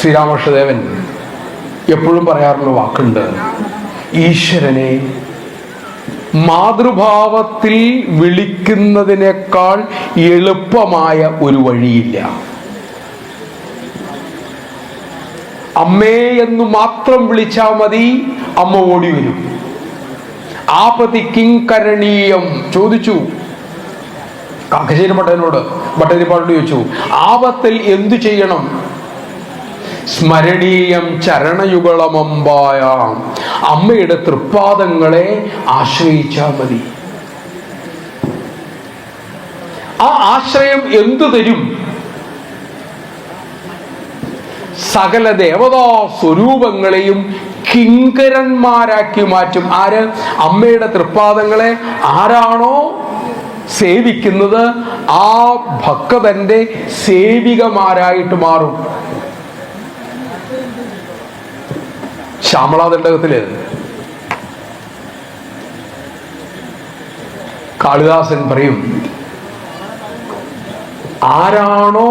ശ്രീരാമകൃഷ്ണദേവൻ എപ്പോഴും പറയാറുള്ള വാക്കുണ്ട് ഈശ്വരനെ മാതൃഭാവത്തിൽ വിളിക്കുന്നതിനേക്കാൾ എളുപ്പമായ ഒരു വഴിയില്ല. അമ്മേ എന്ന് മാത്രം വിളിച്ചാൽ മതി അമ്മ ഓടി വരും. ആപതി കിങ്കരണീയം ചോദിച്ചു. കാക്കശ്ശേരി ഭട്ടനോട് ഭട്ടതിരിപ്പാടോട് ചോദിച്ചു ആപത്തിൽ എന്തു ചെയ്യണം? സ്മരണീയം ചരണയുഗളമമ്പായ. അമ്മയുടെ തൃപ്പാദങ്ങളെ ആശ്രയിച്ചാൽ മതി. ആ ആശ്രയം എന്തു തരും? സകല ദേവതാ സ്വരൂപങ്ങളെയും കിങ്കരന്മാരാക്കി മാറ്റും. ആര്? അമ്മയുടെ തൃപ്പാദങ്ങളെ ആരാണോ സേവിക്കുന്നത് ആ ഭക്തന്റെ സേവികമാരായിട്ട് മാറും. ശ്യാമളാദണ്ഡകത്തിൽ കാളിദാസൻ പറയും ആരാണോ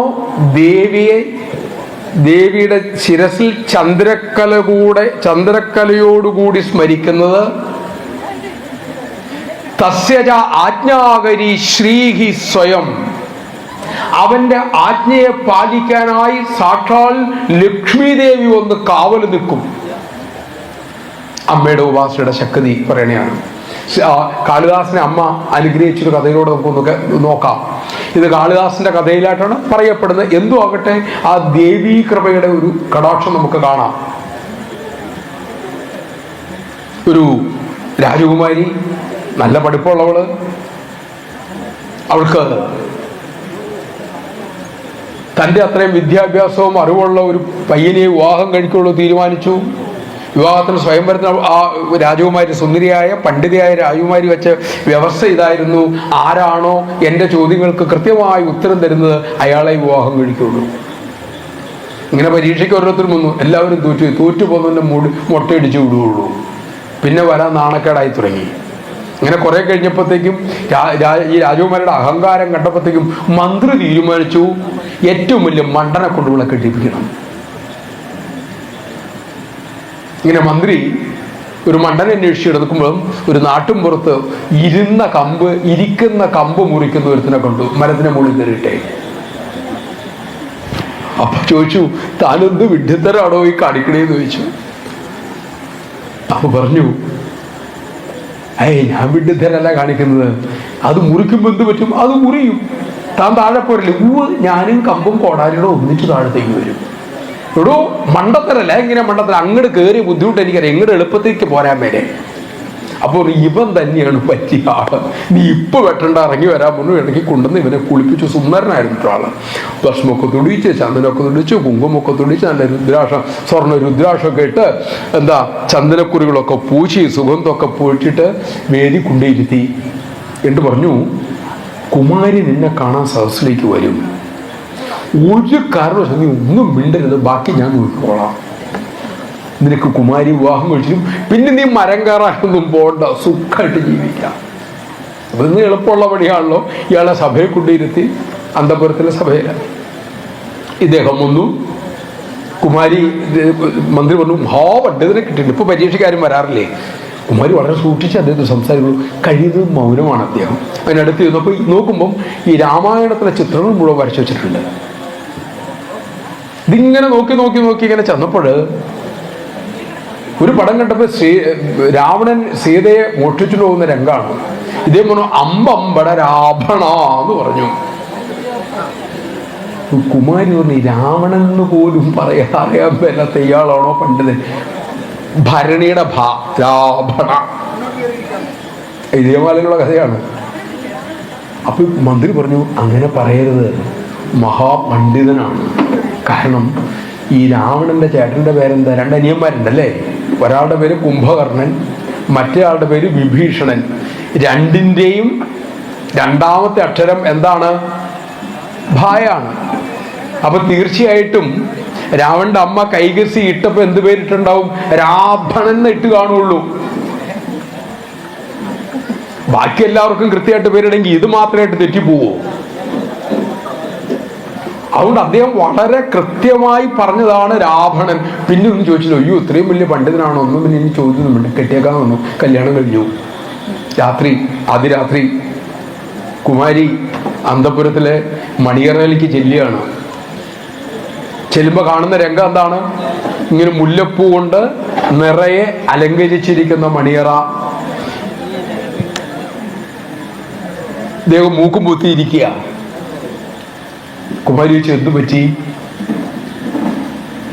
ദേവിയെ ദേവിയുടെ ശിരസിൽ ചന്ദ്രക്കല കൂടെ ചന്ദ്രക്കലയോടുകൂടി സ്മരിക്കുന്നത് തസ്യജ ആജ്ഞാകരി ശ്രീഹി സ്വയം. അവന്റെ ആജ്ഞയെ പാലിക്കാനായി സാക്ഷാൽ ലക്ഷ്മി ദേവി ഒന്ന് കാവൽ നിൽക്കും. അമ്മയുടെ ഉപാസയുടെ ശക്തി പറയണയാണ് കാളിദാസനെ അമ്മ അനുഗ്രഹിച്ചൊരു കഥയിലൂടെ നമുക്കൊന്നൊക്കെ നോക്കാം. ഇത് കാളിദാസിന്റെ കഥയിലായിട്ടാണ് പറയപ്പെടുന്നത്. എന്തു ആകട്ടെ ആ ദേവീ കൃപയുടെ ഒരു കടാക്ഷം നമുക്ക് കാണാം. ഒരു രാജകുമാരി നല്ല പഠിപ്പുള്ളവൾ അവൾക്ക് തന്റെ അത്രയും വിദ്യാഭ്യാസവും അറിവുള്ള ഒരു പയ്യനെ വിവാഹം കഴിക്കുള്ളൂ തീരുമാനിച്ചു. വിവാഹത്തിന് സ്വയംവരത്തിന് ആ രാജകുമാരി സുന്ദരിയായ പണ്ഡിതയായ രാജകുമാരി വെച്ച് വ്യവസ്ഥ ഇതായിരുന്നു. ആരാണോ എന്റെ ചോദ്യങ്ങൾക്ക് കൃത്യമായി ഉത്തരം തരുന്നത് അയാളെ വിവാഹം കഴിക്കുള്ളൂ. ഇങ്ങനെ പരീക്ഷയ്ക്ക് ഓരോരുത്തരും വന്നു. എല്ലാവരും തോറ്റു. തോറ്റു പോകുന്നതിന്റെ മുടി മുട്ടയിടിച്ച് വിടുകയുള്ളൂ. പിന്നെ വരാൻ നാണക്കേടായി തുടങ്ങി. ഇങ്ങനെ കുറെ കഴിഞ്ഞപ്പോഴത്തേക്കും ഈ രാജകുമാരിയുടെ അഹങ്കാരം കണ്ടപ്പോഴത്തേക്കും മന്ത്രി തീരുമാനിച്ചു ഏറ്റവും വലിയ മണ്ടനെ കൊണ്ട് ഇവിടെ കെട്ടിപ്പിക്കണം. ഇങ്ങനെ മന്ത്രി ഒരു മണ്ടൻ അന്വേഷിച്ച് എടുക്കുമ്പോഴും ഒരു നാട്ടും പുറത്ത് ഇരുന്ന കമ്പ് ഇരിക്കുന്ന കമ്പ് മുറിക്കുന്ന ഒരുത്തിനെ കണ്ടു. മരത്തിനെ മുകളിൽ കയറിയിട്ടേ അപ്പൊ ചോദിച്ചു താനെന്ത് വിഡ്ഢിത്തരാണോ ഈ കാണിക്കണേ എന്ന് ചോദിച്ചു. അപ്പൊ പറഞ്ഞു ഏയ് ഞാൻ വിഡ്ഢിത്തരല്ല കാണിക്കുന്നത്. അത് മുറിക്കുമ്പോൾ എന്ത് പറ്റും? അത് മുറിയും. താൻ താഴെ പോരല്ലേ. ഊ ഞാനും കമ്പും കോടാലിയുടെ ഒന്നിച്ച് താഴത്തേക്ക് വരും. എടോ മണ്ടത്തരല്ല. ഇങ്ങനെ മണ്ടത്തര? അങ്ങോട്ട് കയറി ബുദ്ധിമുട്ട് എനിക്കറിയാം. എങ്ങോട്ട് എളുപ്പത്തേക്ക് പോരാൻ വരെ അപ്പോൾ ഇവൻ തന്നെയാണ് പറ്റിയ ആൾ. നീ ഇപ്പൊ വെട്ടണ്ട ഇറങ്ങി വരാൻ മുന്നു ഇടയ്ക്ക് കൊണ്ടുവന്ന് ഇവനെ കുളിപ്പിച്ചു സുന്ദരനായിരുന്നു ആൾ. ഭസ്മൊക്കെ തുടിച്ച് ചന്ദനമൊക്കെ തുടിച്ച് കുങ്കുമൊക്കെ തുടിച്ച് നല്ല രുദ്രാക്ഷം സ്വർണ രുദ്രാക്ഷമൊക്കെ ഇട്ട് എന്താ ചന്ദനക്കുറികളൊക്കെ പൂശി സുഗന്ധമൊക്കെ പൂച്ചിട്ട് വേദി കൊണ്ടേയിരുത്തി എന്ന് പറഞ്ഞു? കുമാരി നിന്നെ കാണാൻ സദസ്സിലേക്ക് വരും. ഒരു കാരണവശാലും നീ ഒന്നും മിണ്ടരുത്. ബാക്കി ഞാൻ നോക്കിക്കോളാം. നിനക്ക് കുമാരി വിവാഹം കഴിച്ചിട്ടും പിന്നെ നീ മരം കയറാനൊന്നും പോകണ്ട സുഖമായിട്ട് ജീവിക്കാം. ഇന്ന് എളുപ്പമുള്ള പണിയാണല്ലോ. ഇയാളെ സഭയെ കൊണ്ടിരുത്തി അന്തപുരത്തിലെ സഭയില ഇദ്ദേഹം വന്നു. കുമാരി മന്ത്രി പറഞ്ഞു ഹാ പണ്ഡിതനെ കിട്ടിയിട്ടുണ്ട്. ഇപ്പൊ പരീക്ഷക്കാരും വരാറില്ലേ? കുമാരി വളരെ സൂക്ഷിച്ച് അദ്ദേഹത്തിന് സംസാരിക്കുള്ളൂ കഴിയുന്നത് മൗനമാണ് അദ്ദേഹം. അതിനടുത്ത് ചെന്നപ്പോൾ നോക്കുമ്പം ഈ രാമായണത്തിലെ ചിത്രങ്ങൾ മുഴുവൻ വരച്ചു വെച്ചിട്ടുണ്ട്. ഇതിങ്ങനെ നോക്കി നോക്കി നോക്കി ഇങ്ങനെ ചെന്നപ്പോൾ ഒരു പടം കണ്ടപ്പോൾ ശ്രീ രാവണൻ സീതയെ മോഷ്ടിച്ചു പോകുന്ന രംഗാണ് ഇതേ പറഞ്ഞു അമ്പമ്പട രാവണ എന്ന് പറഞ്ഞു. കുമാരി പറഞ്ഞു രാവണൻ എന്ന് പോലും പറയാൻ അറിയാൻ മേലാത്ത ഇയാളാണോ പണ്ഡിതൻ ഭരണിയുടെ ഭാ രാവണ. ഇതേമാലിനുള്ള കഥയാണ്. അപ്പൊ മന്ത്രി പറഞ്ഞു അങ്ങനെ പറയരുത്. മഹാപണ്ഡിതനാണ്. കാരണം ഈ രാവണന്റെ ചേട്ടന്റെ പേരെന്താ? രണ്ട് അനിയന്മാരുണ്ടല്ലേ? ഒരാളുടെ പേര് കുംഭകർണൻ മറ്റേ ആളുടെ പേര് വിഭീഷണൻ. രണ്ടിന്റെയും രണ്ടാമത്തെ അക്ഷരം എന്താണ്? ഭായാണ്. അപ്പൊ തീർച്ചയായിട്ടും രാവണന്റെ അമ്മ കൈകസി ഇട്ടപ്പോ എന്ത് പേരിട്ടുണ്ടാവും? രാഭണൻ എന്ന് ഇട്ട് കാണുള്ളൂ. ബാക്കി എല്ലാവർക്കും കൃത്യമായിട്ട് പേരിടെങ്കിൽ ഇത് മാത്രമായിട്ട് തെറ്റിപ്പോവോ? അതുകൊണ്ട് അദ്ദേഹം വളരെ കൃത്യമായി പറഞ്ഞതാണ് രാവണൻ. പിന്നെ ഒന്നും ചോദിച്ചില്ല അയ്യോ ഇത്രയും വലിയ പണ്ഡിതനാണോ? ഒന്നും പിന്നെ ഇനി ചോദിക്കുന്നുണ്ട് കെട്ടിയേക്കാൻ വന്നു. കല്യാണം കഴിഞ്ഞു. രാത്രി അതിരാത്രി കുമാരി അന്തപുരത്തിലെ മണിയറയിലേക്ക് ചെല്ലുകയാണ്. ചെല്ലുമ്പോൾ കാണുന്ന രംഗം എന്താണ്? ഇങ്ങനെ മുല്ലപ്പൂ കൊണ്ട് നിറയെ അലങ്കരിച്ചിരിക്കുന്ന മണിയറ. ദേഹം മൂക്കും പൂത്തിയിരിക്കുക. കുമാരി വെച്ച് എന്തു പറ്റി?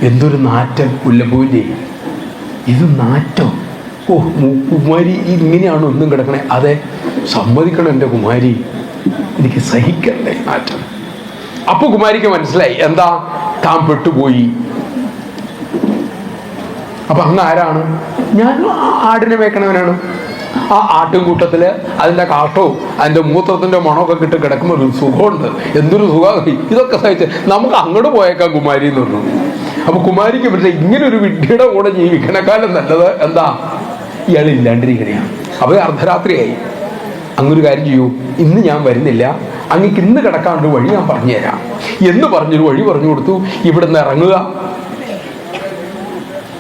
എന്തൊരു നാറ്റം മുല്ലപ്പൂവിന്റെ ഇത് നാറ്റം? ഓ കുമാരി ഇങ്ങനെയാണോ ഒന്നും കിടക്കണേ? അതെ സമ്മതിക്കണം എന്റെ കുമാരി. എനിക്ക് സഹിക്കണ്ടേ നാറ്റം. അപ്പൊ കുമാരിക്ക് മനസ്സിലായി എന്താ? താൻ പെട്ടുപോയി. അപ്പൊ അങ്ങ് ആരാണ്? ഞാൻ ആടിനെ മേക്കണവനാണ്. ആ ആട്ടിൻകൂട്ടത്തിൽ അതിന്റെ കാട്ടവും അതിന്റെ മൂത്രത്തിന്റെ മണമൊക്കെ കിട്ടി കിടക്കുമ്പോൾ ഒരു സുഖമുണ്ട്. എന്തൊരു സുഖം. ഇതൊക്കെ സഹിച്ച് നമുക്ക് അങ്ങോട്ട് പോയേക്കാം കുമാരി എന്ന് പറഞ്ഞു അപ്പൊ കുമാരിക്ക് പക്ഷേ ഇങ്ങനെ ഒരു വിഡ്ഢിയുടെ കൂടെ ജീവിക്കണേക്കാളും നല്ലത് എന്താ? ഇയാൾ ഇല്ലാണ്ടിരിക്കണെയാണ് അപ്പൊ അർദ്ധരാത്രിയായി. അങ്ങൊരു കാര്യം ചെയ്യൂ. ഇന്ന് ഞാൻ വരുന്നില്ല. അങ്ങക്ക് ഇന്ന് കിടക്കാണ്ട് വഴി ഞാൻ പറഞ്ഞുതരാം. എന്ന് പറഞ്ഞൊരു വഴി പറഞ്ഞു കൊടുത്തു. ഇവിടുന്ന് ഇറങ്ങുക.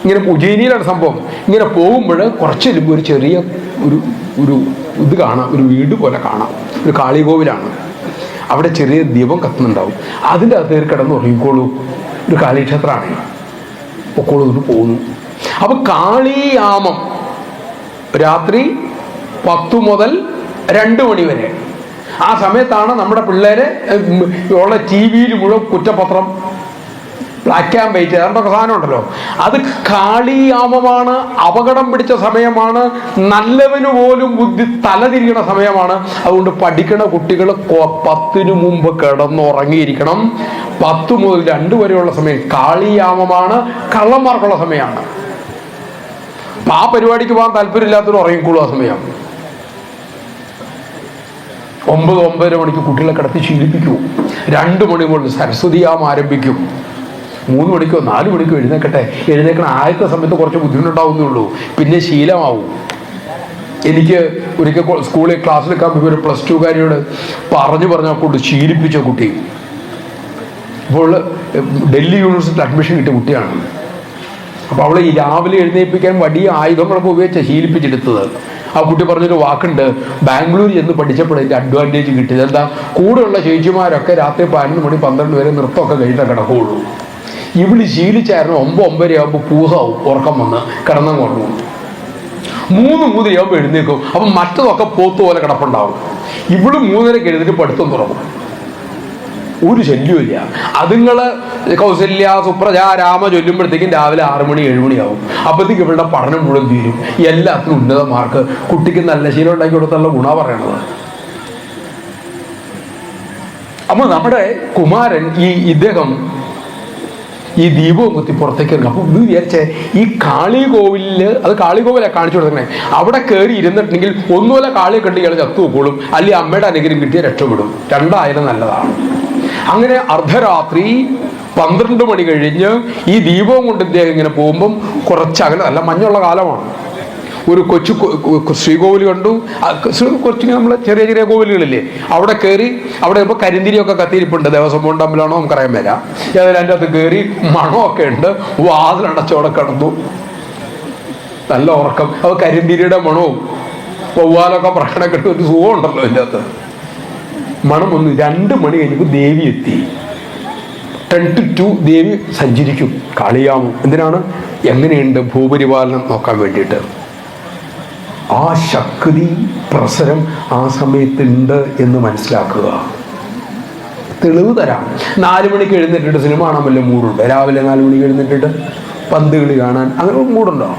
ഇങ്ങനെ ഉജ്ജയിനിയിലാണ് സംഭവം. ഇങ്ങനെ പോകുമ്പോൾ കുറച്ച് ചെല്ലുമ്പോൾ ഒരു ചെറിയ ഒരു ഒരു ഇത് കാണാം. ഒരു വീട് പോലെ കാണാം. ഒരു കാളികോവിലാണ്. അവിടെ ചെറിയ ദീപം കത്തുന്നുണ്ടാവും. അതിന്റെ അകത്ത് കിടന്ന് ഉറങ്ങിക്കോളൂ. ഒരു കാളിക്ഷേത്രമാണ് പൊക്കോളൂ എന്ന് പോകുന്നു. അപ്പൊ കാളിയാമം രാത്രി പത്തു മുതൽ രണ്ട് മണി വരെ. ആ സമയത്താണ് നമ്മുടെ പിള്ളേരെ ഉള്ള ടി വിയിൽ മുഴുവൻ കുറ്റപത്രം ബ്ലാക്ക് ആൻഡ് വൈറ്റ് അതുകൊണ്ടൊക്കെ സാധനം ഉണ്ടല്ലോ. അത് കാളിയാമമാണ് അപകടം പിടിച്ച സമയമാണ് നല്ലവന് പോലും ബുദ്ധി തലതിരിക്കണ സമയമാണ്. അതുകൊണ്ട് പഠിക്കണ കുട്ടികൾ പത്തിനു മുമ്പ് കിടന്നുറങ്ങിയിരിക്കണം. പത്ത് മുതൽ രണ്ട് വരെയുള്ള സമയം കാളിയാമമാണ് കള്ളന്മാർക്കുള്ള സമയമാണ്. ആ പരിപാടിക്ക് പോകാൻ താല്പര്യമില്ലാത്തവർ ഉറങ്ങിക്കോളൂ ആ സമയം. ഒമ്പത് ഒമ്പതര മണിക്ക് കുട്ടികളെ കിടത്തി ശീലിപ്പിക്കൂ. രണ്ട് മണി മുതൽ സരസ്വതിയാമം ആരംഭിക്കും. മൂന്ന് മണിക്കോ നാല് മണിക്കോ എഴുന്നേക്കട്ടെ. എഴുന്നേക്കണ ആദ്യത്തെ സമയത്ത് കുറച്ച് ബുദ്ധിമുട്ടുണ്ടാവുന്നുള്ളൂ പിന്നെ ശീലമാവും. എനിക്ക് ഒരിക്കൽ സ്കൂളിൽ ക്ലാസ്സിലെടുക്കാൻ പോയി ഒരു പ്ലസ് ടുകാരിയോട് പറഞ്ഞു പറഞ്ഞ കൊണ്ട് ശീലിപ്പിച്ച കുട്ടി. അപ്പോൾ ഡൽഹി യൂണിവേഴ്സിറ്റി അഡ്മിഷൻ കിട്ടിയ കുട്ടിയാണ്. അപ്പോൾ അവളെ ഈ രാവിലെ എഴുന്നേൽപ്പിക്കാൻ വലിയ ആയുധങ്ങളൊക്കെ ഉപയോഗിച്ച ശീലിപ്പിച്ചെടുത്തത്. ആ കുട്ടി പറഞ്ഞൊരു വാക്കുണ്ട് ബാംഗ്ലൂർ ചെന്ന് പഠിച്ചപ്പോൾ എന്റെ അഡ്വാന്റേജ് കിട്ടിയത് എന്താ കൂടെയുള്ള ചേച്ചിമാരൊക്കെ രാത്രി പതിനൊന്ന് മണി പന്ത്രണ്ട് വരെ നൃത്തമൊക്കെ കഴിഞ്ഞാൽ കിടക്കുകയുള്ളൂ ഇവിളി ശീലിച്ചായിരുന്നു ഒമ്പത് ഒമ്പര ആകുമ്പോൾ പൂഹാവും ഉറക്കം വന്ന് കിടന്നം കൊടുക്കും മൂന്ന് മൂന്നരയാകുമ്പോൾ എഴുന്നേക്കും അപ്പം മറ്റതൊക്കെ പോത്ത് പോലെ കിടപ്പുണ്ടാവും. ഇവൾ മൂന്നരക്ക് എഴുന്നേറ്റ് പഠിത്തം തുറക്കും ഒരു ശല്യമില്ല അതുങ്ങൾ കൗസല്യ സുപ്രജ രാമ ചൊല്ലുമ്പോഴത്തേക്കും രാവിലെ ആറു മണി ഏഴ് മണിയാവും ഇവളുടെ പഠനം മുഴുവൻ തീരും. എല്ലാത്തിനും ഉന്നത മാർക്ക് കുട്ടിക്ക് നല്ല ശീലം ഉണ്ടാക്കി കൊടുത്തുള്ള ഗുണ പറയണത്. അപ്പൊ നമ്മുടെ കുമാരൻ ഈ ഇദ്ദേഹം ഈ ദീപവും കുത്തി പുറത്തേക്ക് ഇറങ്ങും. അപ്പൊ ഇത് വിചാരിച്ചേ ഈ കാളികോവിലിൽ അത് കാളികോവിലാണ് കാണിച്ചു കൊടുക്കണേ. അവിടെ കയറി ഇരുന്നിട്ടുണ്ടെങ്കിൽ ഒന്നുപോലെ കാളിയെ കണ്ട് ഇയാൾ ചത്തു പോകും അല്ലെങ്കിൽ അമ്മയുടെ അനുഗ്രഹം കിട്ടിയ രക്ഷപ്പെടും. രണ്ടായാലും നല്ലതാണ്. അങ്ങനെ അർദ്ധരാത്രി പന്ത്രണ്ട് മണി കഴിഞ്ഞ് ഈ ദീപവും കൊണ്ട് ഇദ്ദേഹം ഇങ്ങനെ പോകുമ്പം കുറച്ച് അങ്ങനെ നല്ല മഞ്ഞുള്ള കാലമാണ്. ഒരു കൊച്ചു ശ്രീകോവിൽ കണ്ടു. കൊച്ചു നമ്മൾ ചെറിയ ചെറിയ കോവിലുകളില്ലേ? അവിടെ കയറി അവിടെ ഇപ്പോൾ കരിന്തിരിയൊക്കെ കത്തിയിരിപ്പുണ്ട്. ദേവസ്വം ബോർഡ് അമ്പലമാണോ നമുക്കറിയാൻ വരാം. ഏതായാലും അതിന്റെ അകത്ത് കയറി മണമൊക്കെ ഉണ്ട്. വാതിലടച്ചോടെ കിടന്നു. നല്ല ഉറക്കം. അത് കരിന്തിരിയുടെ മണവും വവ്വാലൊക്കെ പ്രകടനം കിട്ടുന്ന ഒരു സുഖം ഉണ്ടല്ലോ അതിന്റെ അകത്ത്. മണം ഒന്ന് രണ്ട് മണി കഴിഞ്ഞപ്പോൾ ദേവി എത്തി. ടെൻ ടു ടു ദേവി സഞ്ചരിക്കും. കളിയാമോ എന്തിനാണ്? എങ്ങനെയുണ്ട് ഭൂപരിപാലനം നോക്കാൻ വേണ്ടിയിട്ട്? ആ ശക്തി പ്രസരം ആ സമയത്തുണ്ട് എന്ന് മനസ്സിലാക്കുക. തെളിവ് തരാം. നാല് മണിക്ക് എഴുന്നേറ്റിട്ട് സിനിമ കാണാൻ വല്ല മൂടുണ്ട് രാവിലെ നാല് മണിക്ക് എഴുന്നേറ്റിട്ട് പന്ത് കളി കാണാൻ അങ്ങനെ മൂടുണ്ടോ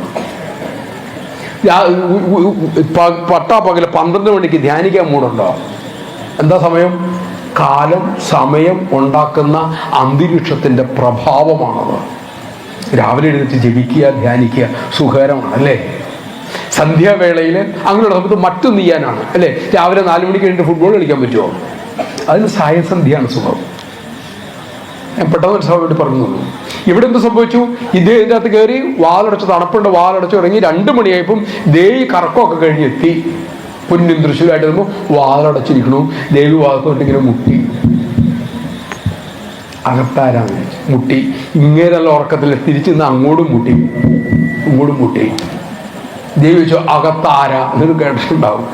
പട്ടാ പകൽ പന്ത്രണ്ട് മണിക്ക് ധ്യാനിക്കാൻ മൂടുണ്ടോ എന്താ സമയം? കാലം സമയം ഉണ്ടാക്കുന്ന അന്തരീക്ഷത്തിന്റെ പ്രഭാവമാണത്. രാവിലെ എഴുന്നേറ്റ് ജപിക്കുക ധ്യാനിക്കുക സുഖകരമാണ് അല്ലേ? സന്ധ്യാവേളയിൽ അങ്ങനെയുള്ള സമയത്ത് മറ്റൊന്ന് ചെയ്യാനാണ് അല്ലേ? രാവിലെ നാല് മണിക്ക് കഴിഞ്ഞിട്ട് ഫുട്ബോൾ കളിക്കാൻ പറ്റുമോ അതിന് സായസന്ധ്യയാണ് സുഖം ഞാൻ പെട്ടെന്ന് മനസ്സിലാവാൻ പറഞ്ഞു ഇവിടെ എന്ത് സംഭവിച്ചു? ഇതേ ഇതിന്റെ അകത്ത് കയറി വാലടച്ച് തണുപ്പുണ്ട് വാലടച്ച് ഇറങ്ങി രണ്ട് മണിയായപ്പം ദേ ഈ കറക്കമൊക്കെ കഴിഞ്ഞ് എത്തി പൊന്നും തൃശ്ശൂരായിട്ട് വരുമ്പോൾ വാലടച്ചിരിക്കണു. ദേവി വാദത്തോട്ട് ഇങ്ങനെ മുട്ടി. അകത്താരാണ്? മുട്ടി. ഇങ്ങനെയുള്ള ഉറക്കത്തിൽ തിരിച്ചു നിന്ന് അങ്ങോട്ടും മുട്ടി. ഇങ്ങോട്ടും മുട്ടി. ദേവി ചോദിച്ചു അകത്താര? എന്നൊരു കേട്ടിട്ടുണ്ടാവും.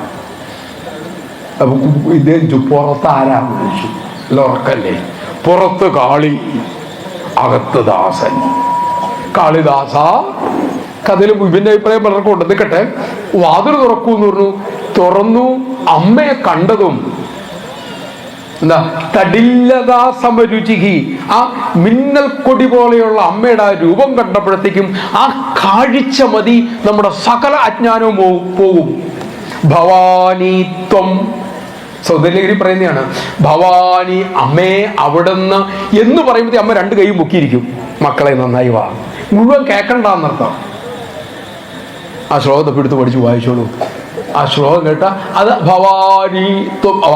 അപ്പൊ ഇദ്ദേഹം പുറത്താര വിളിച്ചു ഉറക്കല്ലേ? പുറത്ത് കാളി അകത്ത് ദാസൻ. കാളിദാസ? കഥയിൽ ഇവന്റെ അഭിപ്രായം പലർക്കും ഉണ്ട് നിൽക്കട്ടെ വാതിൽ തുറക്കൂ എന്ന് പറഞ്ഞു. തുറന്നു അമ്മയെ കണ്ടതും എന്താ? തടില്ലതാ സമരുചിഹി. ആ മിന്നൽ കൊടി പോലെയുള്ള അമ്മയുടെ ആ രൂപം കണ്ടപ്പോഴത്തേക്കും ആ കാഴ്ച മതി നമ്മുടെ സകല അജ്ഞാനവും പോകും. ഭവാനീത്വം സൗന്ദര്യഗിരി പറയുന്നതാണ് ഭവാനി അമ്മേ അവിടുന്ന് എന്ന് പറയുമ്പോൾ അമ്മ രണ്ട് കൈയും പൊക്കിയിരിക്കും. മക്കളെ നന്നായി വാ. മുഴുവൻ കേൾക്കണ്ടെന്നർത്ഥം ആ ശ്ലോകത്തെ എടുത്ത് പഠിച്ച് വായിച്ചോളൂ. ആ ശ്ലോകം കേട്ട അത് ഭവാനി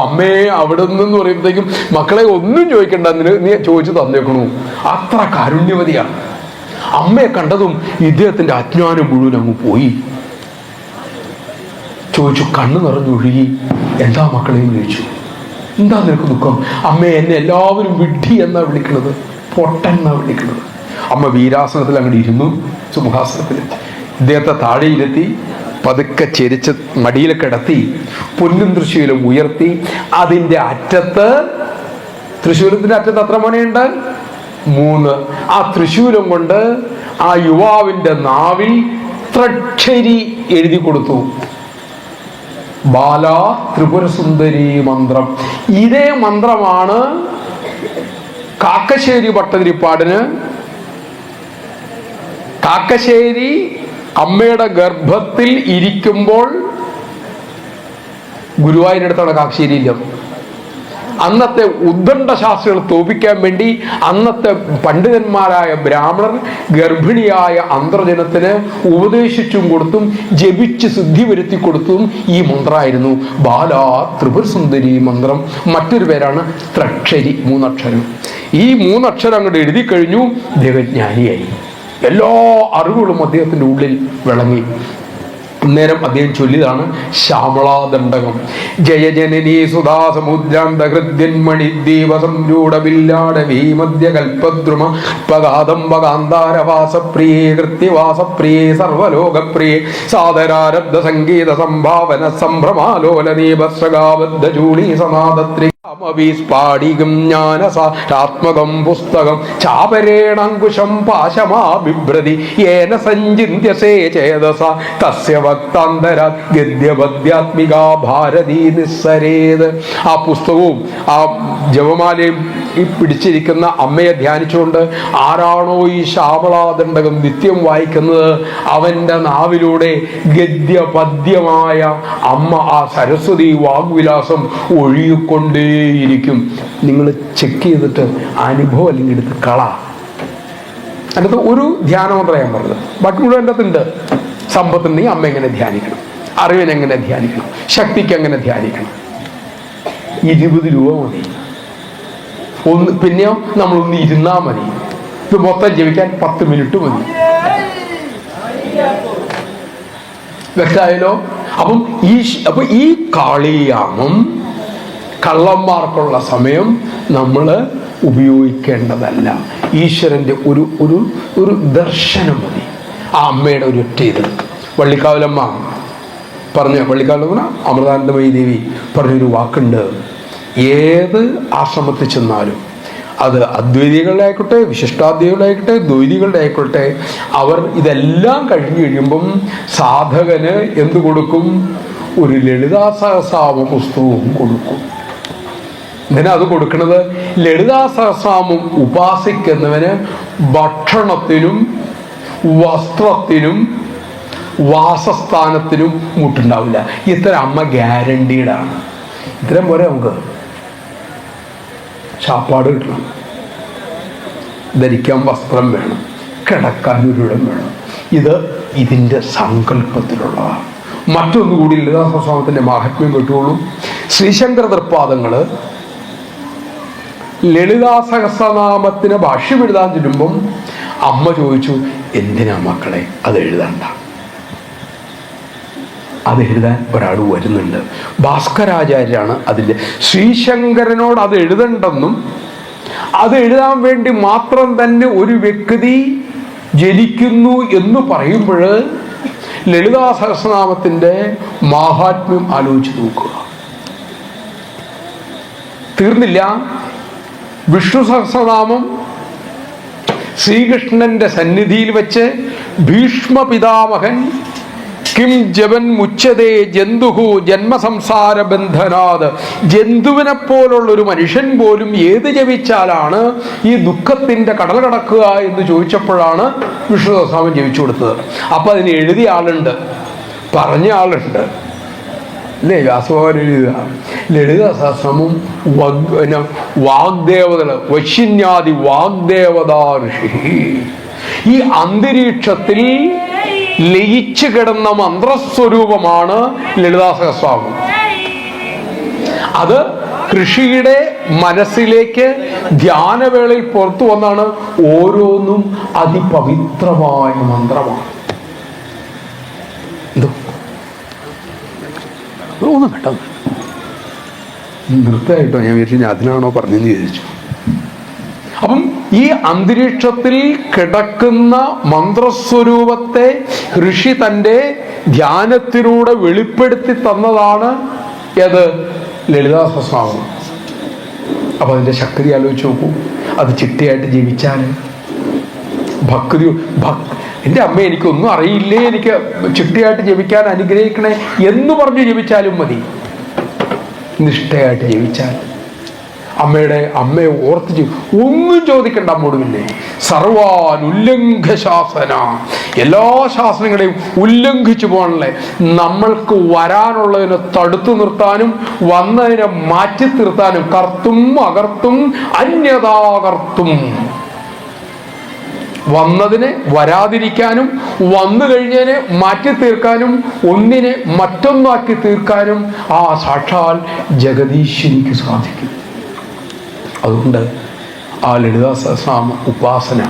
അമ്മേ അവിടെ നിന്ന് പറയുമ്പോഴത്തേക്കും മക്കളെ ഒന്നും ചോദിക്കണ്ട അതിന് നീ ചോദിച്ചു തന്നേക്കണു. അത്ര കാരുണ്യവതിയാണ് അമ്മയെ കണ്ടതും ഇദ്ദേഹത്തിന്റെ അജ്ഞാനം മുഴുവൻ അങ്ങ് പോയി. ചോദിച്ചു കണ്ണു നിറഞ്ഞൊഴുകി എന്താ മക്കളെയും ചോദിച്ചു. എന്താ നിനക്ക് ദുഃഖം? അമ്മ എന്നെ എല്ലാവരും വിഡ്ഢി എന്നാ വിളിക്കുന്നത് പൊട്ടൻ എന്നാ വിളിക്കുന്നത് അമ്മ വീരാസനത്തിൽ അങ്ങോട്ട് ഇരുന്നു സുമുഖാസനത്തിൽ ഇദ്ദേഹത്തെ താഴെയിരുത്തി പതുക്കെ ചെരിച്ച് മടിയിൽ കിടത്തി പൊന്നും തൃശ്ശൂലം ഉയർത്തി അതിന്റെ അറ്റത്ത് തൃശ്ശൂലത്തിന്റെ അറ്റത്ത് എത്ര മണിയുണ്ട്? മൂന്ന്. ആ തൃശ്ശൂലം കൊണ്ട് ആ യുവാവിന്റെ നാവിൽ ത്രക്ഷരി എഴുതി കൊടുത്തു. ബാല ത്രിപുരസുന്ദരി മന്ത്രം. ഇതേ മന്ത്രമാണ് കാക്കശ്ശേരി ഭട്ടതിരിപ്പാടിന്. കാക്കശ്ശേരി അമ്മയുടെ ഗർഭത്തിൽ ഇരിക്കുമ്പോൾ ഗുരുവായൂരിനടുത്താണ് കാക്കശ്ശേരി ഇല്ലം അന്നത്തെ ഉദ്ദണ്ഡ ശാസ്ത്രികൾ തോപ്പിക്കാൻ വേണ്ടി അന്നത്തെ പണ്ഡിതന്മാരായ ബ്രാഹ്മണർ ഗർഭിണിയായ അന്തർജനത്തിന് ഉപദേശിച്ചും കൊടുത്തും ജപിച്ച് സിദ്ധി വരുത്തി കൊടുത്തും ഈ മന്ത്രമായിരുന്നു. ബാലാ ത്രിപുര സുന്ദരി മന്ത്രം. മറ്റൊരു പേരാണ് ത്രക്ഷരി മൂന്നക്ഷരം. ഈ മൂന്നക്ഷരം അങ്ങോട്ട് എഴുതി കഴിഞ്ഞു ദേവജ്ഞാനിയായി. എല്ലാ അറിവുകളും അദ്ദേഹത്തിന്റെ ഉള്ളിൽ വിളങ്ങി. അന്നേരം അദ്ദേഹം ചൊല്ലിയതാണ് ശ്യാമളാദണ്ഡകം. ജയജനനീ സുധാസമുദ്രാന്ത ഭീമദ്യ കൽപ്പദ്രുമ മധ്യകൽപദ്രുമ പകാദംബകാന്താരവാസപ്രിയേ കൃത്യവാസപ്രിയേ സർവലോകപ്രിയേ സാദരാരബ്ധ സംഗീത സംഭാവന സംഭ്രമാലോലനീപസ്രഗാബദ്ധ ചൂളീ സനാദത്രി സ്ഫാടികം ജ്ഞാനസാത്മകം പുസ്തകം ചാപരേണങ്കുശം പാശമാ ബിഭ്രതി ഏന സഞ്ചിന്യസേ ചേതസ. തസ്യ വക്താന്തര ഗദ്യപദ്യാത്മികാ ഭാരതി നിസ്സരേത്. ആ പുസ്തകവും ആ ജപമാലയും പിടിച്ചിരിക്കുന്ന അമ്മയെ ധ്യാനിച്ചുകൊണ്ട് ആരാണോ ഈ ശ്യാമളാദണ്ഡകം നിത്യം വായിക്കുന്നത് അവന്റെ നാവിലൂടെ ഗദ്യപദ്യമായ അമ്മ ആ സരസ്വതി വാഗ്വിലാസം ഒഴുകിക്കൊണ്ടേയിരിക്കും നിങ്ങൾ ചെക്ക് ചെയ്തിട്ട് അനുഭവം അല്ലെങ്കിൽ എടുത്ത് കള. അതിനകത്ത് ഒരു ധ്യാനമന്ത്രം ഞാൻ പറഞ്ഞത്. ബാക്കി മുഴുവൻ എന്റെ അകത്തുണ്ട്. സമ്പത്തുണ്ടെങ്കിൽ അമ്മ എങ്ങനെ ധ്യാനിക്കണം? അറിവിനെ എങ്ങനെ ധ്യാനിക്കണം? ശക്തിക്ക് എങ്ങനെ ധ്യാനിക്കണം? ഇരുപത് രൂപ മതി. ഒന്ന് പിന്നെയോ നമ്മളൊന്ന് ഇരുന്നാൽ മതി. ഇത് മൊത്തം ജീവിക്കാൻ പത്ത് മിനിറ്റ് മതി. വ്യക്തമായല്ലോ? അപ്പം ഈ അപ്പൊ ഈ കാളിയാമം കള്ളന്മാർക്കുള്ള സമയം നമ്മൾ ഉപയോഗിക്കേണ്ടതല്ല. ഈശ്വരന്റെ ഒരു ഒരു ഒരു ദർശനം മതി. ആ അമ്മയുടെ ഒരു ഒറ്റ വള്ളിക്കാവിലമ്മ പറഞ്ഞ വള്ളിക്കാവിലമ്മ അമൃതാനന്ദമയി ദേവി പറഞ്ഞൊരു വാക്കുണ്ട്. ഏത് ആശ്രമത്തിൽ ചെന്നാലും അത് അദ്വൈതികളുടെ ആയിക്കോട്ടെ വിശിഷ്ടാദ്വൈതികളുടെ ആയിക്കോട്ടെ ദ്വൈതികളുടെ ആയിക്കോട്ടെ അവർ ഇതെല്ലാം കഴിഞ്ഞു കഴിയുമ്പം സാധകന് എന്ത് കൊടുക്കും? ഒരു ലളിതാ സഹസാമ പുസ്തകവും കൊടുക്കും. എന്തിനാ അത് കൊടുക്കുന്നത്? ലളിതാ സഹസ്രാമം ഉപാസിക്കുന്നവന് ഭക്ഷണത്തിനും വസ്ത്രത്തിനും വാസസ്ഥാനത്തിനും മുട്ടുണ്ടാവില്ല. ഇത്ര അമ്മ ഗ്യാരണ്ടീഡാണ് ഇത്രയും പോരെ നമുക്ക്. ചാപ്പാട് കിട്ടണം. ധരിക്കാൻ വസ്ത്രം വേണം. കിടക്കാൻ ഒരിടം വേണം. ഇത് ഇതിന്റെ സങ്കല്പത്തിലുള്ളതാണ്. മറ്റൊന്നുകൂടി ലളിതാസഹസ്രാമത്തിന്റെ മാഹാത്മ്യം കിട്ടുകയുള്ളൂ ശ്രീശങ്കര തൃപ്പാദങ്ങൾ ലളിതാ സഹസ്രനാമത്തിന് ഭാഷ്യം എഴുതാൻ ചെല്ലുമ്പം അമ്മ ചോദിച്ചു എന്തിനാ മക്കളെ അത് എഴുതണ്ട? അത് എഴുതാൻ ഒരാൾ വരുന്നുണ്ട്. ഭാസ്കരാചാര്യാണ് അതിന്റെ ശ്രീശങ്കരനോട് അത് എഴുതണ്ടെന്നും അത് എഴുതാൻ വേണ്ടി മാത്രം തന്നെ ഒരു വ്യക്തി ജനിക്കുന്നു എന്ന് പറയുമ്പോൾ ലളിതാ സഹസ്രനാമത്തിന്റെ മാഹാത്മ്യം ആലോചിച്ച് നോക്കുക. തീർന്നില്ല. വിഷ്ണു സഹസ്രനാമം ശ്രീകൃഷ്ണന്റെ സന്നിധിയിൽ വെച്ച് ഭീഷ്മ പിതാമഹൻ കിം ജവൻ മുച്ചതേ ജന്തുഹു ജന്മസംസാര ബന്ധനാത് ജന്തുവിനെ പോലുള്ള ഒരു മനുഷ്യൻ പോലും ഏത് ജപിച്ചാലാണ് ഈ ദുഃഖത്തിന്റെ കടൽ കടക്കുക എന്ന് ചോദിച്ചപ്പോഴാണ് വിഷ്ണു സഹസ്രനാമം ജപിച്ചു കൊടുത്തത്. അപ്പൊ അതിന് എഴുതിയ ആളുണ്ട്. പറഞ്ഞ ആളുണ്ട്. അല്ലേ വ്യാസഭവൻ എഴുതുക ലളിത സഹസ്രമം വഗ് പിന്നെ വാഗ്ദേവതകൾ വശിന്യാദി വാഗ്ദേവതാ ഋഷി. ഈ അന്തരീക്ഷത്തിൽ ലയിച്ചു കിടന്ന മന്ത്രസ്വരൂപമാണ് ലളിതാ സഹസ്രാമം അത് കൃഷിയുടെ മനസ്സിലേക്ക് ധ്യാനവേളയിൽ പുറത്തു വന്നാണ് ഓരോന്നും അതിപവിത്രമായ മന്ത്രമാണ്. ഒന്നും പെട്ടെന്ന് നൃത്തമായിട്ടോ ഞാൻ വിചാരിച്ചു ഞാൻ അതിനാണോ പറഞ്ഞെന്ന് ചോദിച്ചു അപ്പം ഈ അന്തരീക്ഷത്തിൽ കിടക്കുന്ന മന്ത്രസ്വരൂപത്തെ ഋഷി തന്റെ ധ്യാനത്തിലൂടെ വെളിപ്പെടുത്തി തന്നതാണ് ഏത്? ലളിതാ അപ്പൊ അതിന്റെ ശക്തി ആലോചിച്ച് നോക്കൂ. അത് ചിട്ടയായിട്ട് ജീവിച്ചാൽ ഭക്തി ഭക് എന്റെ അമ്മ എനിക്കൊന്നും അറിയില്ലേ? എനിക്ക് ചിട്ടയായിട്ട് ജപിക്കാൻ അനുഗ്രഹിക്കണേ. എന്ന് പറഞ്ഞ് ജപിച്ചാലും മതി. നിഷ്ഠയായിട്ട് ജപിച്ചാൽ. അമ്മയുടെ അമ്മയെ ഓർത്ത് ഒന്നും ചോദിക്കണ്ട അമ്മോടുമില്ലേ സർവാൻ ഉല്ലംഘ ശാസന എല്ലാ ശാസനങ്ങളെയും ഉല്ലംഘിച്ചു പോകണല്ലേ നമ്മൾക്ക് വരാനുള്ളതിനെ തടുത്തു നിർത്താനും വന്നതിനെ മാറ്റി നിർത്താനും കർത്തും അകർത്തും അന്യതാകർത്തും. വന്നതിനെ വരാതിരിക്കാനും വന്നു കഴിഞ്ഞതിനെ മാറ്റി തീർക്കാനും ഒന്നിനെ മറ്റൊന്നാക്കി തീർക്കാനും ആ സാക്ഷാൽ ജഗദീശ്വരിക്ക് സാധിക്കും. അതുകൊണ്ട് ആ ലളിതാ സഹസ്രനാമ ഉപാസന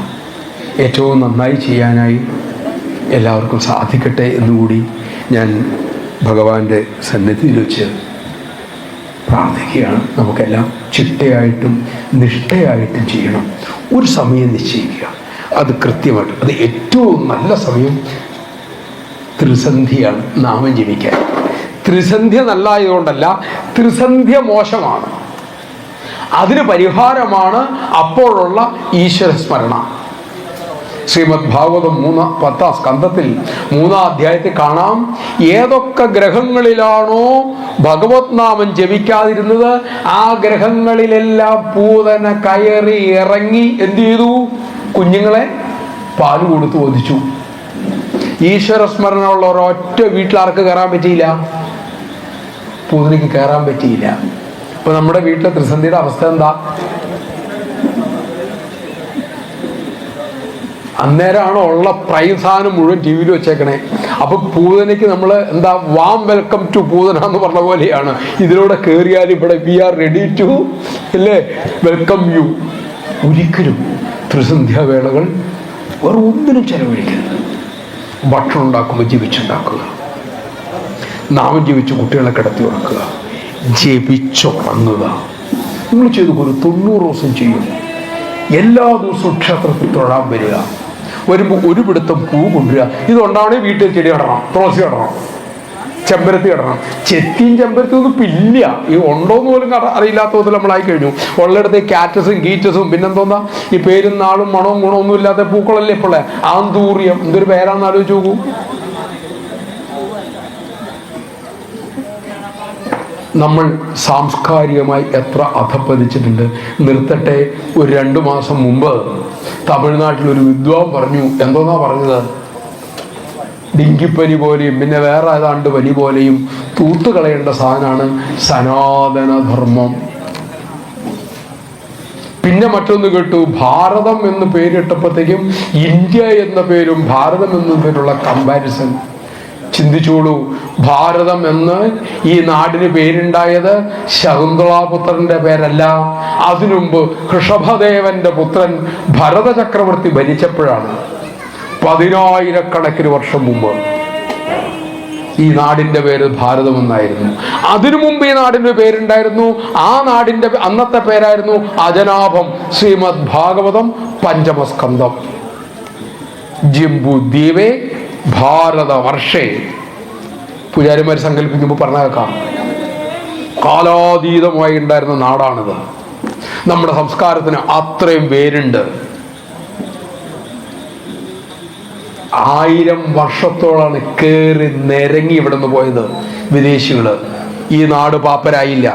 ഏറ്റവും നന്നായി ചെയ്യാനായി എല്ലാവർക്കും സാധിക്കട്ടെ എന്നുകൂടി ഞാൻ ഭഗവാന്റെ സന്നിധിയിൽ വെച്ച് പ്രാർത്ഥിക്കുകയാണ്. നമുക്കെല്ലാം ചിട്ടയായിട്ടും നിഷ്ഠയായിട്ടും ചെയ്യണം. ഒരു സമയം നിശ്ചയിക്കുക. അത് കൃത്യമാണ് അത് ഏറ്റവും നല്ല സമയം ത്രിസന്ധിയാണ് നാമം ജപിക്കാൻ. ത്രിസന്ധ്യ നല്ലതായതുകൊണ്ടല്ല ത്രിസന്ധ്യ മോശമാണ്. അതിന് പരിഹാരമാണ് അപ്പോഴുള്ള ഈശ്വര സ്മരണ. ശ്രീമദ് ഭാഗവതം മൂന്ന പത്താം സ്കന്ധത്തിൽ മൂന്നാം അധ്യായത്തിൽ കാണാം ഏതൊക്കെ ഗ്രഹങ്ങളിലാണോ ഭഗവത് നാമം ജപിക്കാതിരുന്നത് ആ ഗ്രഹങ്ങളിലെല്ലാം പൂതന കയറി ഇറങ്ങി എന്തു ചെയ്തു? കുഞ്ഞുങ്ങളെ പാൽ കൊടുത്ത് വധിച്ചു. ഈശ്വര സ്മരണ ഉള്ള ഒരൊറ്റ വീട്ടിലാർക്ക് കയറാൻ പറ്റിയില്ല? പൂതനയ്ക്ക് കയറാൻ പറ്റിയില്ല. അപ്പൊ നമ്മുടെ വീട്ടിലെ ത്രിസന്ധിയുടെ അവസ്ഥ എന്താ? അന്നേരമാണ് ഉള്ള പ്രൈസാനം മുഴുവൻ ടി വിയിൽ വെച്ചേക്കണേ. അപ്പൊ പൂതനയ്ക്ക് നമ്മൾ എന്താ വാം വെൽക്കം ടു പൂതന എന്ന് പറഞ്ഞ പോലെയാണ്. ഇതിലൂടെ കയറിയാൽ ഇവിടെ വി ആർ റെഡി ടു അല്ലേ? വെൽക്കം യു ഒരിക്കലും. ത്രിസന്ധ്യാവേളകൾ വേറെ ഒന്നിനും ചെലവഴിക്കരുത്. ഭക്ഷണം ഉണ്ടാക്കുമ്പോൾ ജീവിച്ചുണ്ടാക്കുക. നാമം ജീവിച്ച് കുട്ടികളെ കിടത്തി ഉറക്കുക. ജപിച്ചുറങ്ങുക നിങ്ങൾ ചെയ്തു ഒരു തൊണ്ണൂറ് ദിവസം ചെയ്യും. എല്ലാ ദിവസവും ക്ഷേത്രത്തിൽ തൊഴാൻ വരിക. വരുമ്പോൾ ഒരു പിടുത്തം പൂ കൊണ്ടുവരിക. ഇതുകൊണ്ടാണ് വീട്ടിൽ ചെടി കടണം തുളസി ഇടണം ചെമ്പരത്തി ഇടണം. ചെത്തിയും ചെമ്പരത്തി ഒന്നും ഇല്ല ഈ ഉണ്ടോന്ന് പോലും അറിയില്ലാത്ത വിധത്തിൽ നമ്മളായി കഴിഞ്ഞു. ഉള്ളിടത്ത് കാറ്റസും ഗീറ്റസും പിന്നെന്തോന്നാ? ഈ പേരും നാളും മണവും ഗുണവും ഒന്നും ഇല്ലാത്ത പൂക്കളല്ലേ ഇപ്പോളെ ആന്തൂറിയം. എന്തൊരു പേരാന്ന് ആലോചിച്ച് നോക്കൂ. നമ്മൾ സാംസ്കാരികമായി എത്ര അധപ്പതിച്ചിട്ടുണ്ട്. നിർത്തട്ടെ ഒരു രണ്ടു മാസം മുമ്പ് തമിഴ്നാട്ടിൽ ഒരു വിദ്വാൻ പറഞ്ഞു. എന്തോന്നാ പറഞ്ഞത്? ഡിങ്കിപ്പനി പോലെയും പിന്നെ വേറെ ഏതാണ്ട് പനി പോലെയും തൂത്തുകളയേണ്ട സാധനമാണ് സനാതനധർമ്മം. പിന്നെ മറ്റൊന്ന് കേട്ടു ഭാരതം എന്ന് പേരിട്ടപ്പോഴത്തേക്കും ഇന്ത്യ എന്ന പേരും ഭാരതം എന്ന പേരുള്ള കമ്പാരിസൺ ചിന്തിച്ചോളൂ ഭാരതം എന്ന് ഈ നാടിന് പേരുണ്ടായത് ശകുന്തളാപുത്രന്റെ പേരല്ല. അതിനുമുമ്പ് ഋഷഭദേവന്റെ പുത്രൻ ഭരത ചക്രവർത്തി ഭരിച്ചപ്പോഴാണ്. പതിനായിരക്കണക്കിന് വർഷം മുമ്പ് ഈ നാടിന്റെ പേര് ഭാരതം എന്നായിരുന്നു അതിനു മുമ്പ് ഈ നാടിന്റെ പേരുണ്ടായിരുന്നു. ആ നാടിന്റെ അന്നത്തെ പേരായിരുന്നു അജനാഭം ശ്രീമദ് ഭാഗവതം പഞ്ചമസ്കന്ധം. ജിംബു ദ്വീപേ ഭാരത വർഷേ പൂജാരിമാർ സങ്കല്പിക്കുമ്പോൾ പറഞ്ഞേക്കാം കാലാതീതമായി ഉണ്ടായിരുന്ന നാടാണിത്. നമ്മുടെ സംസ്കാരത്തിന് അത്രയും പേരുണ്ട്. ആയിരം വർഷത്തോളാണ് കയറി നിരങ്ങി ഇവിടെ നിന്ന് പോയത് വിദേശികൾ. ഈ നാട് പാപ്പരായില്ല.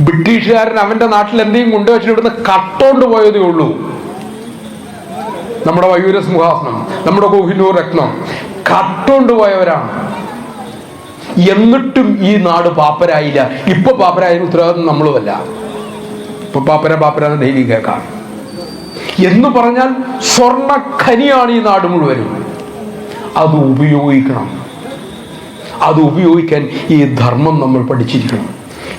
ബ്രിട്ടീഷുകാരൻ അവന്റെ നാട്ടിൽ എന്തെങ്കിലും കൊണ്ടുവച്ചിട്ട് ഇവിടുന്ന് കട്ടോണ്ട് പോയതേ ഉള്ളൂ. നമ്മുടെ വയൂര സിംഹാസനം നമ്മുടെ കോഹിനൂർ രത്നം കട്ടോണ്ട് പോയവരാണ്. എന്നിട്ടും ഈ നാട് പാപ്പരായില്ല. ഇപ്പൊ പാപ്പരായതിന് ഉത്തരവാദിത്വം നമ്മളുമല്ല. ഇപ്പൊ പാപ്പര പാപ്പര എന്ന് ഡെയിലി കേൾക്കാം. എന്ന് പറഞ്ഞാൽ സ്വർണ ഖനിയാണ് ഈ നാട് മുഴുവനും അത് ഉപയോഗിക്കണം. അത് ഉപയോഗിക്കാൻ ഈ ധർമ്മം നമ്മൾ പഠിച്ചിരിക്കണം.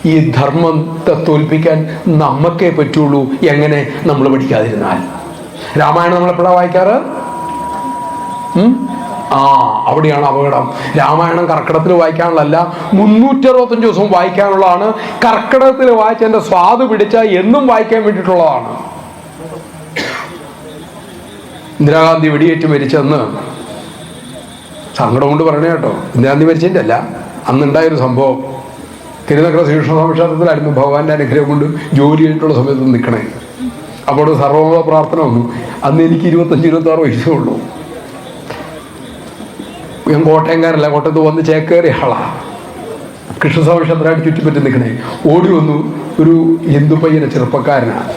ഈ ധർമ്മത്തെ തോൽപ്പിക്കാൻ നമുക്കേ പറ്റുള്ളൂ എങ്ങനെ നമ്മൾ പഠിക്കാതിരുന്നാൽ. രാമായണം നമ്മൾ എപ്പോഴാണ് വായിക്കാറ്? ആ അവിടെയാണ് അപകടം. രാമായണം കർക്കിടത്തിൽ വായിക്കാനുള്ളതല്ല മുന്നൂറ്റി അറുപത്തഞ്ച് ദിവസവും വായിക്കാനുള്ളതാണ്. കർക്കിടകത്തിൽ വായിച്ചതിന്റെ സ്വാദ് പിടിച്ച എന്നും വായിക്കാൻ വേണ്ടിയിട്ടുള്ളതാണ്. ഇന്ദിരാഗാന്ധി വെടിയേറ്റ് മരിച്ചെന്ന് സങ്കടം കൊണ്ട് പറയണേ കേട്ടോ. ഇന്ദിരാഗാന്ധി മരിച്ചതിന്റെ അല്ല അന്നുണ്ടായൊരു സംഭവം. തിരുനക്കര ശ്രീകൃഷ്ണ സംക്ഷേത്രത്തിലായിരുന്നു ഭഗവാന്റെ അനുഗ്രഹം കൊണ്ട് ജോലി ചെയ്തിട്ടുള്ള സമയത്ത് നിൽക്കണേ അപ്പോൾ സർവമത പ്രാർത്ഥന വന്നു. അന്ന് എനിക്ക് ഇരുപത്തഞ്ച് ഇരുപത്തി ആറ് വയസ്സേ ഉള്ളൂ. ഞാൻ കോട്ടയംകാരല്ല കോട്ടയത്ത് വന്ന് ചേക്കേറിയ ആളാ. കൃഷ്ണ സംക്ഷേത്രമായിട്ട് ചുറ്റിപ്പറ്റി നിൽക്കണേ ഓടി വന്നു ഒരു ഹിന്ദു പയ്യനെ ചെറുപ്പക്കാരനാണ്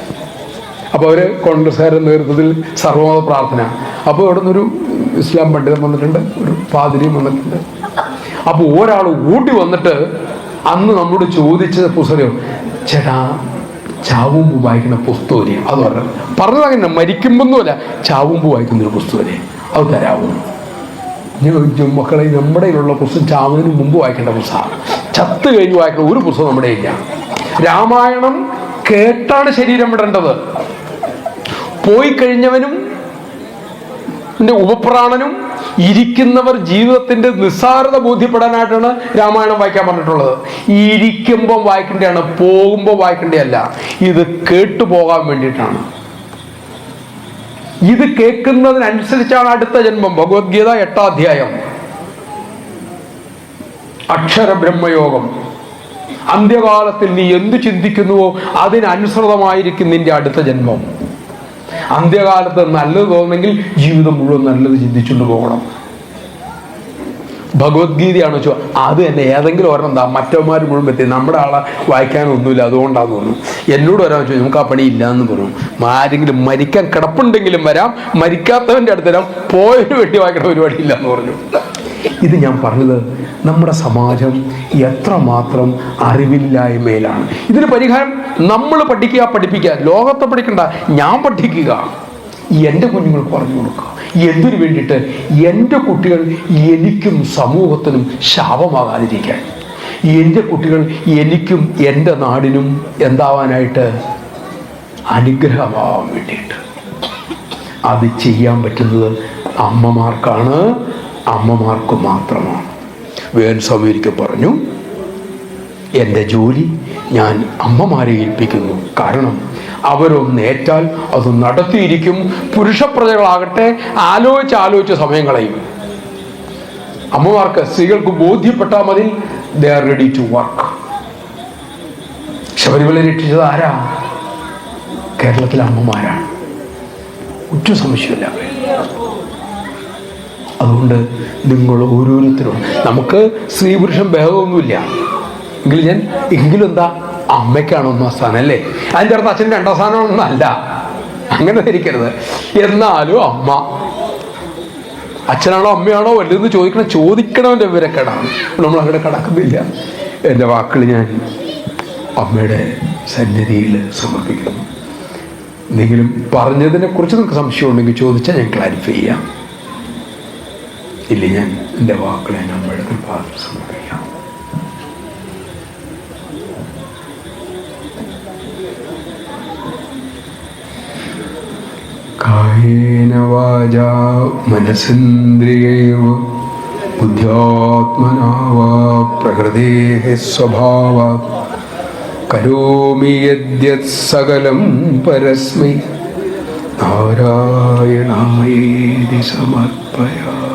അപ്പോൾ അവർ കോൺഗ്രസ്സുകാരുടെ നേതൃത്വത്തിൽ സർവമത പ്രാർത്ഥന. അപ്പോൾ ഇവിടെ നിന്നൊരു ഇസ്ലാം പണ്ഡിതൻ വന്നിട്ടുണ്ട് ഒരു പാതിരിയും വന്നിട്ടുണ്ട്. അപ്പോൾ ഒരാൾ ഊട്ടി വന്നിട്ട് അന്ന് നമ്മളോട് ചോദിച്ച പുസ്തകം ചേട്ടാ ചാവുമ്പ് വായിക്കുന്ന പുസ്തകം അത് പറഞ്ഞു. പറഞ്ഞത് അങ്ങനെ മരിക്കുമ്പോന്നുമല്ല ചാവുമ്പ് വായിക്കുന്ന ഒരു പുസ്തകം അത് തരാവൂ. ഞാൻ മക്കളെ നമ്മുടെ കയ്യിലുള്ള പുസ്തകം ചാവുന്നതിന് മുമ്പ് വായിക്കേണ്ട പുസ്തകം ചത്ത് കഴിഞ്ഞ് വായിക്കുന്ന ഒരു പുസ്തകം നമ്മുടെ ഇല്ല രാമായണം കേട്ടാണ് ശരീരം വിടേണ്ടത്. പോയി കഴിഞ്ഞവനും ഉപപ്രാണനും ഇരിക്കുന്നവർ ജീവിതത്തിന്റെ നിസ്സാരത ബോധ്യപ്പെടാനായിട്ടാണ് രാമായണം വായിക്കാൻ പറഞ്ഞിട്ടുള്ളത്. ഇരിക്കുമ്പോൾ വായിക്കേണ്ടതാണ് പോകുമ്പോൾ വായിക്കേണ്ടതല്ല ഇത് കേട്ടു പോകാൻ വേണ്ടിയിട്ടാണ്. ഇത് കേൾക്കുന്നതിനനുസരിച്ചാണ് അടുത്ത ജന്മം. ഭഗവത്ഗീത എട്ടാം അധ്യായം. അക്ഷര ബ്രഹ്മയോഗം അന്ത്യകാലത്തിൽ നീ എന്തു ചിന്തിക്കുന്നുവോ അതിനനുസൃതമായിരിക്കും നിന്റെ അടുത്ത ജന്മം. അന്ത്യകാലത്ത് നല്ലത് തോന്നുമെങ്കിൽ ജീവിതം മുഴുവൻ നല്ലത് ചിന്തിച്ചുകൊണ്ട് പോകണം. ഭഗവത്ഗീതയാണ് വെച്ചോ അത് തന്നെ ഏതെങ്കിലും ഒരെണ്ണം എന്താ മറ്റവന്മാർ മുഴുവൻ എത്തി നമ്മുടെ ആളെ വായിക്കാനൊന്നുമില്ല അതുകൊണ്ടാന്ന് പറഞ്ഞു എന്നോട് വരാൻ വെച്ചു നമുക്ക് ആ പണി ഇല്ല എന്ന് പറഞ്ഞു ആരെങ്കിലും മരിക്കാൻ കിടപ്പുണ്ടെങ്കിലും വരാം. മരിക്കാത്തവന്റെ അടുത്ത് വരാം. പോയതിനു വേണ്ടി വായിക്കേണ്ട പരിപാടി ഇല്ല എന്ന് പറഞ്ഞു. ഇത് ഞാൻ പറഞ്ഞത് നമ്മുടെ സമാജം എത്രമാത്രം അറിവില്ലായ്മയിലാണ്. ഇതിന് പരിഹാരം നമ്മൾ പഠിക്കുക പഠിപ്പിക്കുക. ലോകത്തെ പഠിക്കണ്ട ഞാൻ പഠിക്കുക. എന്റെ കുഞ്ഞുങ്ങൾക്ക് പറഞ്ഞു കൊടുക്കുക. എന്തിനു വേണ്ടിയിട്ട്? എന്റെ കുട്ടികൾ എനിക്കും സമൂഹത്തിനും ശാപമാകാതിരിക്കാൻ. എന്റെ കുട്ടികൾ എനിക്കും എന്റെ നാടിനും എന്താവാനായിട്ട്? അനുഗ്രഹമാവാൻ വേണ്ടിയിട്ട്. അത് ചെയ്യാൻ പറ്റുന്നത് അമ്മമാർക്കാണ് അമ്മമാർക്ക് മാത്രമാണ്. വേൻ സമീരിക്ക് പറഞ്ഞു എന്റെ ജോലി ഞാൻ അമ്മമാരെ ഏൽപ്പിക്കുന്നു. കാരണം അവരൊന്നേറ്റാൽ അത് നടത്തിയിരിക്കും. പുരുഷപ്രജകളാകട്ടെ ആലോചിച്ച് ആലോചിച്ച് സമയം കളയും അമ്മമാർക്ക് സ്ത്രീകൾക്ക് ബോധ്യപ്പെട്ടാൽ മതി. They are ready to work Sabarimala രക്ഷിച്ചത് ആരാ? കേരളത്തിലെ അമ്മമാരാണ്. ഒറ്റ സംശയമില്ല അതുകൊണ്ട് നിങ്ങൾ ഓരോരുത്തരും നമുക്ക് സ്ത്രീ പുരുഷൻ ഭേദമൊന്നുമില്ല. എങ്കിലും ഞാൻ എങ്കിലും എന്താ അമ്മയ്ക്കാണ് ഒന്നാം സ്ഥാനം അല്ലേ? അതിന്റെ അർത്ഥം അച്ഛൻ രണ്ടാം സ്ഥാനമാണെന്നല്ല അല്ല. അങ്ങനെ ധരിക്കരുത്. എന്നാലും അമ്മ അച്ഛനാണോ അമ്മയാണോ വലുതെന്ന് ചോദിക്കണം ചോദിക്കണവന്റെ വിവരക്കേടാണ്. നമ്മൾ അങ്ങനെ കടക്കുന്നില്ല. എന്റെ വാക്കുകൾ ഞാൻ അമ്മയുടെ സന്നിധിയിൽ സമർപ്പിക്കുന്നു. എന്തെങ്കിലും പറഞ്ഞതിനെ കുറിച്ച് നിങ്ങൾക്ക് സംശയമുണ്ടെങ്കിൽ ചോദിച്ചാൽ ഞാൻ ക്ലാരിഫൈ ചെയ്യാം. ഇല്ല ഞാൻ എന്റെ വാക്കുകളെ അമ്മയുടെ കൃപാദത്തിൽ സമർപ്പിക്കാം. കായേന വാച മനസേന്ദ്രിയൈവ ബുദ്ധ്യാത്മനാ വാ സ്വഭാവ കരോമി യദ്യത് സകലം പരസ്മൈ നാരായണായേതി സമർപ്പയാ.